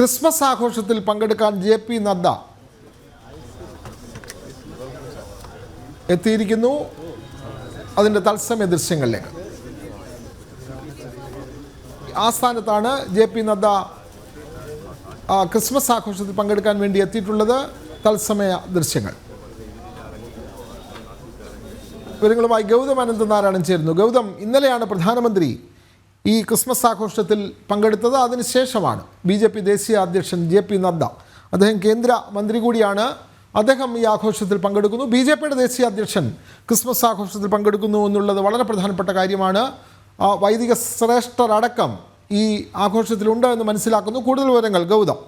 Christmas ആഘോഷത്തിൽ പങ്കെടുക്കാൻ J P Nadda എത്തിയിരിക്കുന്നു. അതിന്റെ തത്സമയ ദൃശ്യങ്ങളിലേക്ക്. ആസ്ഥാനത്താണ് ജെ പി നദ്ദ ക്രിസ്മസ് ആഘോഷത്തിൽ പങ്കെടുക്കാൻ വേണ്ടി എത്തിയിട്ടുള്ളത്. തത്സമയ ദൃശ്യങ്ങൾ. വിവരങ്ങളുമായി ഗൗതം അനന്തനാരായണൻ ചേരുന്നു. ഗൗതം ഇന്നലെയാണ് പ്രധാനമന്ത്രി ഈ ക്രിസ്മസ് ആഘോഷത്തിൽ പങ്കെടുത്തത് അതിനുശേഷമാണ് ബി ജെ പി ദേശീയ അധ്യക്ഷൻ ജെ പി നദ്ദ. അദ്ദേഹം കേന്ദ്ര മന്ത്രി കൂടിയാണ്. അദ്ദേഹം ഈ ആഘോഷത്തിൽ പങ്കെടുക്കുന്നു. ബി ജെ പിയുടെ ദേശീയ അധ്യക്ഷൻ ക്രിസ്മസ് ആഘോഷത്തിൽ പങ്കെടുക്കുന്നു എന്നുള്ളത് വളരെ പ്രധാനപ്പെട്ട കാര്യമാണ്. വൈദിക ശ്രേഷ്ഠരടക്കം ഈ ആഘോഷത്തിലുണ്ട് എന്ന് മനസ്സിലാക്കുന്നു. കൂടുതൽ വിവരങ്ങൾ ഗൗതം.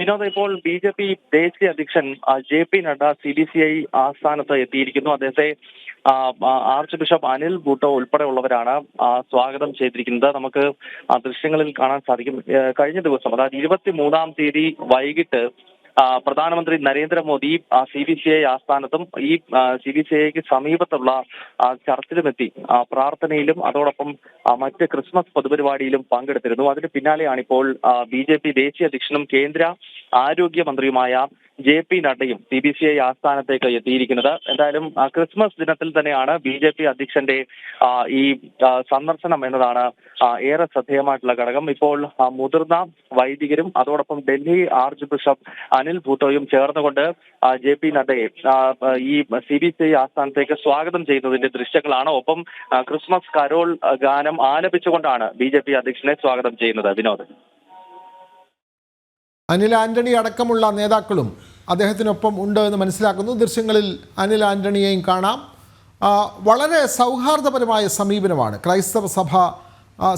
വിനോദ് ഇപ്പോൾ ബി ജെ പി ദേശീയ അധ്യക്ഷൻ J P Nadda C B C I ആസ്ഥാനത്ത് എത്തിയിരിക്കുന്നു. അദ്ദേഹത്തെ ആർച്ച് ബിഷപ്പ് അനിൽ ബൂട്ടോ ഉൾപ്പെടെയുള്ളവരാണ് സ്വാഗതം ചെയ്തിരിക്കുന്നത്. നമുക്ക് ദൃശ്യങ്ങളിൽ കാണാൻ സാധിക്കും. കഴിഞ്ഞ ദിവസം അതായത് ഇരുപത്തി മൂന്നാം തീയതി വൈകിട്ട് പ്രധാനമന്ത്രി Narendra Modi C B C I ആസ്ഥാനത്തും ഈ സി ബി സി ഐക്ക് സമീപത്തുള്ള ചർച്ചിലുമെത്തി. പ്രാർത്ഥനയിലും അതോടൊപ്പം മറ്റ് ക്രിസ്മസ് പൊതുപരിപാടിയിലും പങ്കെടുത്തിരുന്നു. അതിന് പിന്നാലെയാണ് ഇപ്പോൾ ബി ജെ പി ദേശീയ അധ്യക്ഷനും കേന്ദ്ര ആരോഗ്യമന്ത്രിയുമായ ജെ പി നഡ്ഡയും സി ബി സി ഐ ആസ്ഥാനത്തേക്ക് എത്തിയിരിക്കുന്നത്. എന്തായാലും ക്രിസ്മസ് ദിനത്തിൽ തന്നെയാണ് ബി ജെ പി അധ്യക്ഷന്റെ ഈ സന്ദർശനം എന്നതാണ് ഏറെ ശ്രദ്ധേയമായിട്ടുള്ള ഘടകം. ഇപ്പോൾ മുതിർന്ന വൈദികരും അതോടൊപ്പം ഡൽഹി ആർച്ച് ബിഷപ്പ് അനിൽ ഭൂട്ടോയും ചേർന്നുകൊണ്ട് ജെ പി നഡ്ഡയെ ഈ സി ബി സി ഐ ആസ്ഥാനത്തേക്ക് സ്വാഗതം ചെയ്യുന്നതിന്റെ ദൃശ്യങ്ങളാണ്. ഒപ്പം ക്രിസ്മസ് കരോൾ ഗാനം ആലപിച്ചുകൊണ്ടാണ് ബി ജെ പി അധ്യക്ഷനെ സ്വാഗതം ചെയ്യുന്നത്. വിനോദ്. അനിൽ ആന്റണി അടക്കമുള്ള നേതാക്കളും അദ്ദേഹത്തിനൊപ്പം ഉണ്ട് എന്ന് മനസ്സിലാക്കുന്നു. ദൃശ്യങ്ങളിൽ അനിൽ ആന്റണിയെയും കാണാം. വളരെ സൗഹാർദ്ദപരമായ സമീപനമാണ് ക്രൈസ്തവ സഭ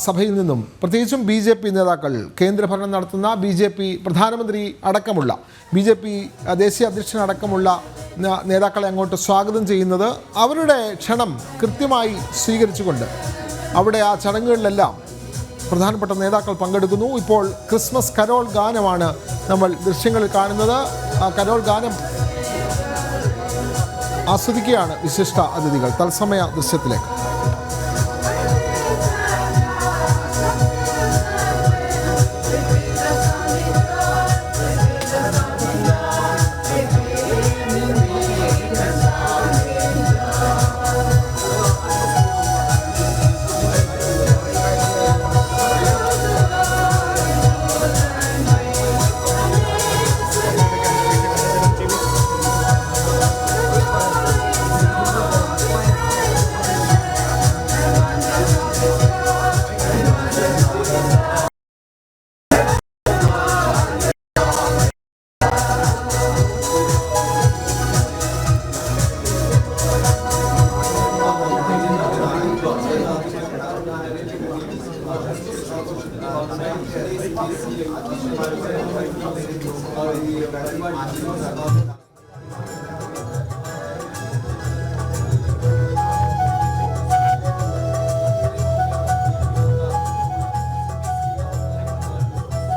സഭയിൽ നിന്നും. പ്രത്യേകിച്ചും ബി ജെ പി നേതാക്കൾ കേന്ദ്രഭരണം നടത്തുന്ന ബി ജെ പി പ്രധാനമന്ത്രി അടക്കമുള്ള ബി ജെ പി ദേശീയ അധ്യക്ഷൻ അടക്കമുള്ള നേതാക്കളെ അങ്ങോട്ട് സ്വാഗതം ചെയ്യുന്നത് അവരുടെ ക്ഷണം കൃത്യമായി സ്വീകരിച്ചുകൊണ്ട് അവിടെ ആ ചടങ്ങുകളിലെല്ലാം പ്രധാനപ്പെട്ട നേതാക്കൾ പങ്കെടുക്കുന്നു. ഇപ്പോൾ ക്രിസ്മസ് കരോൾ ഗാനമാണ് നമ്മൾ ദൃശ്യങ്ങളിൽ കാണുന്നത്. ആ കരോൾ ഗാനം ആസ്വദിക്കുകയാണ് വിശിഷ്ട അതിഥികൾ. തത്സമയ ദൃശ്യത്തിലേക്ക്.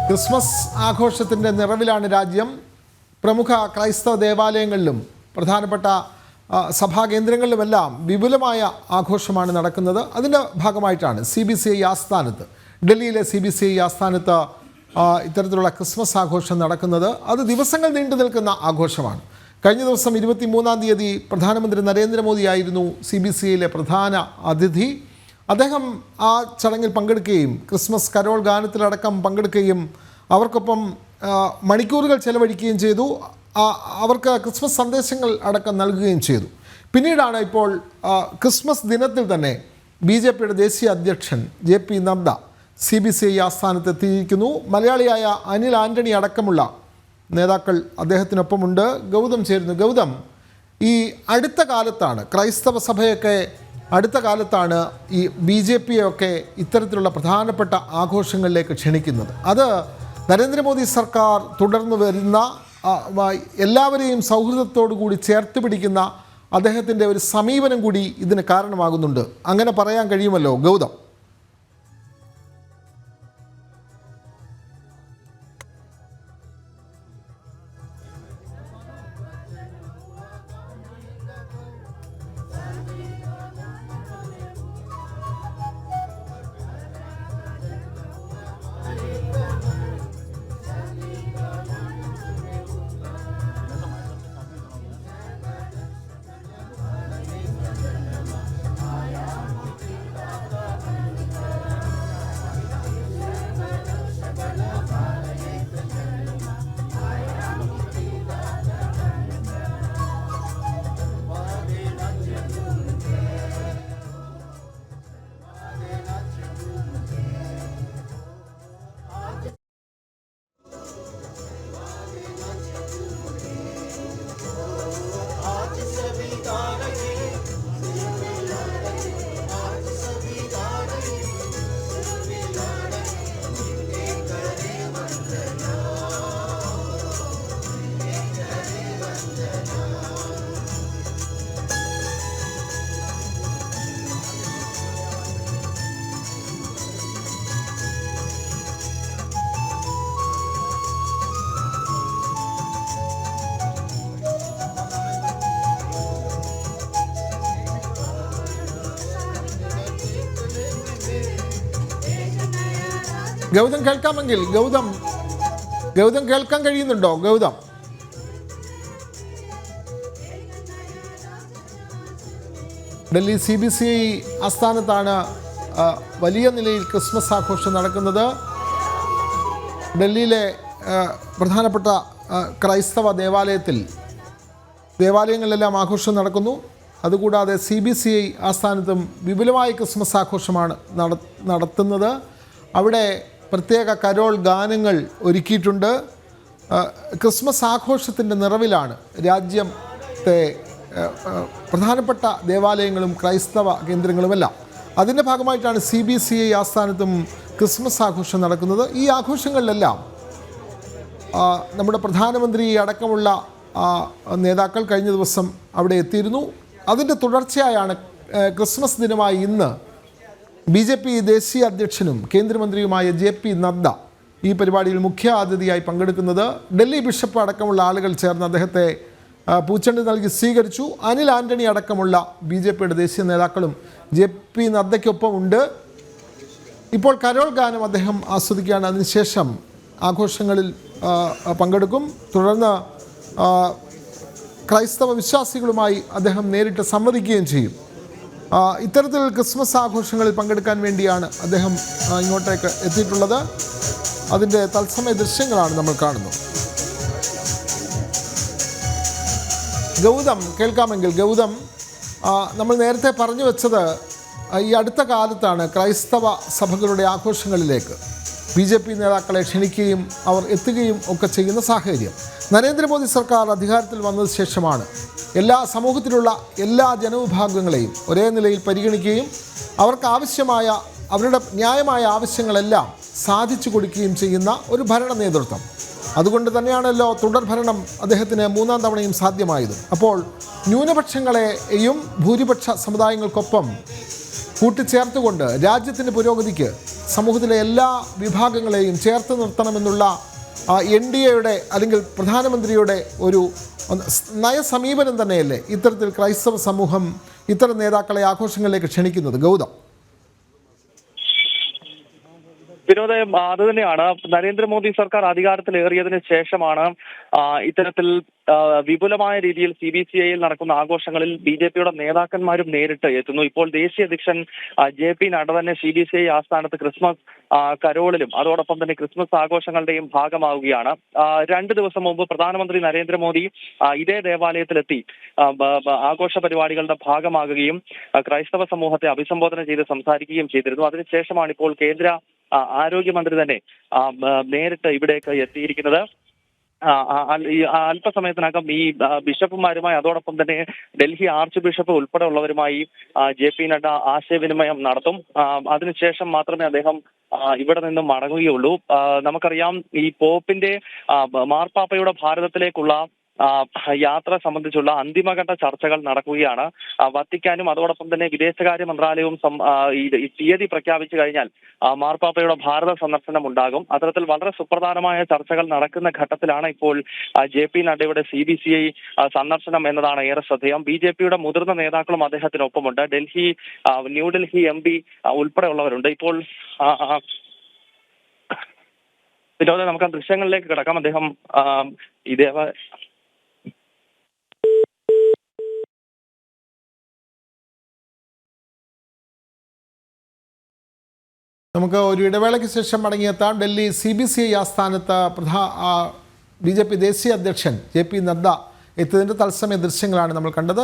ക്രിസ്മസ് ആഘോഷത്തിന്റെ നിറവിലാണ് രാജ്യം. പ്രമുഖ ക്രൈസ്തവ ദേവാലയങ്ങളിലും പ്രധാനപ്പെട്ട സഭാകേന്ദ്രങ്ങളിലുമെല്ലാം സഭാ കേന്ദ്രങ്ങളിലുമെല്ലാം വിപുലമായ ആഘോഷമാണ് നടക്കുന്നത്. അതിന്റെ ഭാഗമായിട്ടാണ് സി ബി സി ഐ ആസ്ഥാനത്ത് ഡൽഹിയിലെ സി ബി സി ഐ ആസ്ഥാനത്ത് ഇത്തരത്തിലുള്ള ക്രിസ്മസ് ആഘോഷം നടക്കുന്നത് അത് ദിവസങ്ങൾ നീണ്ടു നിൽക്കുന്ന ആഘോഷമാണ്. കഴിഞ്ഞ ദിവസം ഇരുപത്തി മൂന്നാം തീയതി പ്രധാനമന്ത്രി നരേന്ദ്രമോദിയായിരുന്നു സി ബി സി ഐയിലെ പ്രധാന അതിഥി. അദ്ദേഹം ആ ചടങ്ങിൽ പങ്കെടുക്കുകയും ക്രിസ്മസ് കരോൾ ഗാനത്തിലടക്കം പങ്കെടുക്കുകയും അവർക്കൊപ്പം മണിക്കൂറുകൾ ചെലവഴിക്കുകയും ചെയ്തു. അവർക്ക് ക്രിസ്മസ് സന്ദേശങ്ങൾ അടക്കം നൽകുകയും ചെയ്തു. പിന്നീടാണ് ഇപ്പോൾ ക്രിസ്മസ് ദിനത്തിൽ തന്നെ ബി ജെ പിയുടെ ദേശീയ അധ്യക്ഷൻ J P Nadda C B C I ആസ്ഥാനത്തെത്തിയിരിക്കുന്നു. മലയാളിയായ അനിൽ ആന്റണി അടക്കമുള്ള നേതാക്കൾ അദ്ദേഹത്തിനൊപ്പമുണ്ട്. ഗൗതം ചേരുന്നു. ഗൗതം ഈ അടുത്ത കാലത്താണ് ക്രൈസ്തവ സഭയൊക്കെ അടുത്ത കാലത്താണ് ഈ ബി ജെ പിയൊക്കെ ഇത്തരത്തിലുള്ള പ്രധാനപ്പെട്ട ആഘോഷങ്ങളിലേക്ക് ക്ഷണിക്കുന്നത്. അത് നരേന്ദ്രമോദി സർക്കാർ തുടർന്നു വരുന്ന എല്ലാവരെയും സൗഹൃദത്തോടു കൂടി ചേർത്ത് പിടിക്കുന്ന അദ്ദേഹത്തിന്റെ ഒരു സമീപനം കൂടി ഇതിന് കാരണമാകുന്നുണ്ട്. അങ്ങനെ പറയാൻ കഴിയുമല്ലോ ഗൗതം. ഗൗതം കേൾക്കാമെങ്കിൽ ഗൗതം ഗൗതം കേൾക്കാൻ കഴിയുന്നുണ്ടോ? Gautam. Delhi C B C I ആസ്ഥാനത്താണ് വലിയ നിലയിൽ ക്രിസ്മസ് ആഘോഷം നടക്കുന്നത്. ഡൽഹിയിലെ പ്രധാനപ്പെട്ട ക്രൈസ്തവ ദേവാലയത്തിൽ ദേവാലയങ്ങളിലെല്ലാം ആഘോഷം നടക്കുന്നു. അതുകൂടാതെ സി ബി സി ഐ ആസ്ഥാനത്തും വിപുലമായ ക്രിസ്മസ് ആഘോഷമാണ് നടത്തുന്നത്. അവിടെ പ്രത്യേക കരോൾ ഗാനങ്ങൾ ഒരുക്കിയിട്ടുണ്ട്. ക്രിസ്മസ് ആഘോഷത്തിന്റെ നിറവിലാണ് രാജ്യത്തെ പ്രധാനപ്പെട്ട ദേവാലയങ്ങളും ക്രൈസ്തവ കേന്ദ്രങ്ങളുമെല്ലാം. അതിന്റെ ഭാഗമായിട്ടാണ് സി ബി സി ഐ ആസ്ഥാനത്തും ക്രിസ്മസ് ആഘോഷം നടക്കുന്നത്. ഈ ആഘോഷങ്ങളിലെല്ലാം നമ്മുടെ പ്രധാനമന്ത്രി അടക്കമുള്ള നേതാക്കൾ കഴിഞ്ഞ ദിവസം അവിടെ എത്തിയിരുന്നു. അതിന്റെ തുടർച്ചയായാണ് ക്രിസ്മസ് ദിനമായി ഇന്ന് ബി ജെ പി ദേശീയ അധ്യക്ഷനും കേന്ദ്രമന്ത്രിയുമായ ജെ പി നദ്ദ ഈ പരിപാടിയിൽ മുഖ്യ അതിഥിയായി പങ്കെടുക്കുന്നത് ഡൽഹി ബിഷപ്പ് അടക്കമുള്ള ആളുകൾ ചേർന്ന് അദ്ദേഹത്തെ പൂച്ചണ്ടി നൽകി സ്വീകരിച്ചു. അനിൽ ആന്റണി അടക്കമുള്ള ബി ജെ പിയുടെ ദേശീയ നേതാക്കളും ജെ പി നദ്ദയ്ക്കൊപ്പം ഉണ്ട് ഇപ്പോൾ കരോൾ ഗാനം അദ്ദേഹം ആസ്വദിക്കുകയാണ്. അതിനുശേഷം ആഘോഷങ്ങളിൽ പങ്കെടുക്കും. തുടർന്ന് ക്രൈസ്തവ വിശ്വാസികളുമായി അദ്ദേഹം നേരിട്ട് സംവദിക്കുകയും ചെയ്യും. ഇത്തരത്തിൽ ക്രിസ്മസ് ആഘോഷങ്ങളിൽ പങ്കെടുക്കാൻ വേണ്ടിയാണ് അദ്ദേഹം ഇങ്ങോട്ടേക്ക് എത്തിയിട്ടുള്ളത്. അതിന്റെ തത്സമയ ദൃശ്യങ്ങളാണ് നമ്മൾ കാണുന്നത്. ഗൗതം കേൾക്കാമെങ്കിൽ ഗൗതം നമ്മൾ നേരത്തെ പറഞ്ഞു വെച്ചത് ഈ അടുത്ത കാലത്താണ് ക്രൈസ്തവ സഭകളുടെ ആഘോഷങ്ങളിലേക്ക് ബി ജെ പി നേതാക്കളെ ക്ഷണിക്കുകയും അവർ എത്തുകയും ഒക്കെ ചെയ്യുന്ന സാഹചര്യം. നരേന്ദ്രമോദി സർക്കാർ അധികാരത്തിൽ വന്നതിന് ശേഷമാണ് എല്ലാ സമൂഹത്തിലുള്ള എല്ലാ ജനവിഭാഗങ്ങളെയും ഒരേ നിലയിൽ പരിഗണിക്കുകയും അവർക്ക് ആവശ്യമായ അവരുടെ ന്യായമായ ആവശ്യങ്ങളെല്ലാം സാധിച്ചു കൊടുക്കുകയും ചെയ്യുന്ന ഒരു ഭരണ നേതൃത്വം. അതുകൊണ്ട് തന്നെയാണല്ലോ തുടർഭരണം അദ്ദേഹത്തിന് മൂന്നാം തവണയും സാധ്യമായത്. അപ്പോൾ ന്യൂനപക്ഷങ്ങളെയും ഭൂരിപക്ഷ സമുദായങ്ങൾക്കൊപ്പം കൂട്ടിച്ചേർത്തുകൊണ്ട് രാജ്യത്തിന്റെ പുരോഗതിക്ക് സമൂഹത്തിലെ എല്ലാ വിഭാഗങ്ങളെയും ചേർത്ത് നിർത്തണമെന്നുള്ള എൻ ഡി എയുടെ അല്ലെങ്കിൽ പ്രധാനമന്ത്രിയുടെ ഒരു നയസമീപനം തന്നെയല്ലേ ഇത്തരത്തിൽ ക്രൈസ്തവ സമൂഹം ഇത്തരം നേതാക്കളെ ആഘോഷങ്ങളിലേക്ക് ക്ഷണിക്കുന്നത്? ഗൗതം. വിനോദ് അത് തന്നെയാണ്. നരേന്ദ്രമോദി സർക്കാർ അധികാരത്തിലേറിയതിനു ശേഷമാണ് ഇത്തരത്തിൽ വിപുലമായ രീതിയിൽ സി ബി സി ഐയിൽ നടക്കുന്ന ആഘോഷങ്ങളിൽ ബി ജെ പിയുടെ നേതാക്കന്മാരും നേരിട്ട് എത്തുന്നു. ഇപ്പോൾ ദേശീയ അധ്യക്ഷൻ ജെ പി നഡ തന്നെ സി ബി സി ഐ ആസ്ഥാനത്ത് ക്രിസ്മസ് കരോളിലും അതോടൊപ്പം തന്നെ ക്രിസ്മസ് ആഘോഷങ്ങളുടെയും ഭാഗമാവുകയാണ്. രണ്ടു ദിവസം മുമ്പ് പ്രധാനമന്ത്രി നരേന്ദ്രമോദി ഇതേ ദേവാലയത്തിലെത്തി ആഘോഷ പരിപാടികളുടെ ഭാഗമാകുകയും ക്രൈസ്തവ സമൂഹത്തെ അഭിസംബോധന ചെയ്ത് സംസാരിക്കുകയും ചെയ്തിരുന്നു. അതിനുശേഷമാണ് ഇപ്പോൾ കേന്ദ്ര ആരോഗ്യമന്ത്രി തന്നെ നേരിട്ട് ഇവിടേക്ക് എത്തിയിരിക്കുന്നത്. അല്പസമയത്തിനകം ഈ ബിഷപ്പുമാരുമായി അതോടൊപ്പം തന്നെ ഡൽഹി ആർച്ച് ബിഷപ്പ് ഉൾപ്പെടെ ഉള്ളവരുമായി ജെ പി നഡ്ഡ ആശയവിനിമയം നടത്തും. അതിനുശേഷം മാത്രമേ അദ്ദേഹം ഇവിടെ നിന്നും മടങ്ങുകയുള്ളൂ. നമുക്കറിയാം ഈ പോപ്പിന്റെ മാർപ്പാപ്പയുടെ ഭാരതത്തിലേക്കുള്ള യാത്ര സംബന്ധിച്ചുള്ള അന്തിമഘട്ട ചർച്ചകൾ നടക്കുകയാണ്. വത്തിക്കാനും അതോടൊപ്പം തന്നെ വിദേശകാര്യ മന്ത്രാലയവും ഈ തീയതി പ്രഖ്യാപിച്ചു കഴിഞ്ഞാൽ മാർപ്പാപ്പയുടെ ഭാരത സന്ദർശനം ഉണ്ടാകും. അത്തരത്തിൽ വളരെ സുപ്രധാനമായ ചർച്ചകൾ നടക്കുന്ന ഘട്ടത്തിലാണ് ഇപ്പോൾ ജെ പി നഡ്ഡയുടെ സി ബി സി ഐ സന്ദർശനം എന്നതാണ് ഏറെ ശ്രദ്ധേയം. ബി ജെ പിയുടെ മുതിർന്ന നേതാക്കളും അദ്ദേഹത്തിനൊപ്പമുണ്ട്. ഡൽഹി ന്യൂഡൽഹി എം പി ഉൾപ്പെടെയുള്ളവരുണ്ട്. ഇപ്പോൾ ആ, നമുക്ക് ആ ദൃശ്യങ്ങളിലേക്ക് കിടക്കാം. അദ്ദേഹം ആ, ഈ ദേവ നമുക്ക് ഒരു ഇടവേളയ്ക്ക് ശേഷം മടങ്ങിയെത്താം. Delhi C B C I ആസ്ഥാനത്ത് പ്രധാ ബി ജെ പി ദേശീയ അധ്യക്ഷൻ ജെ പി നദ്ദ എത്തിയതിന്റെ തത്സമയ ദൃശ്യങ്ങളാണ് നമ്മൾ കണ്ടത്.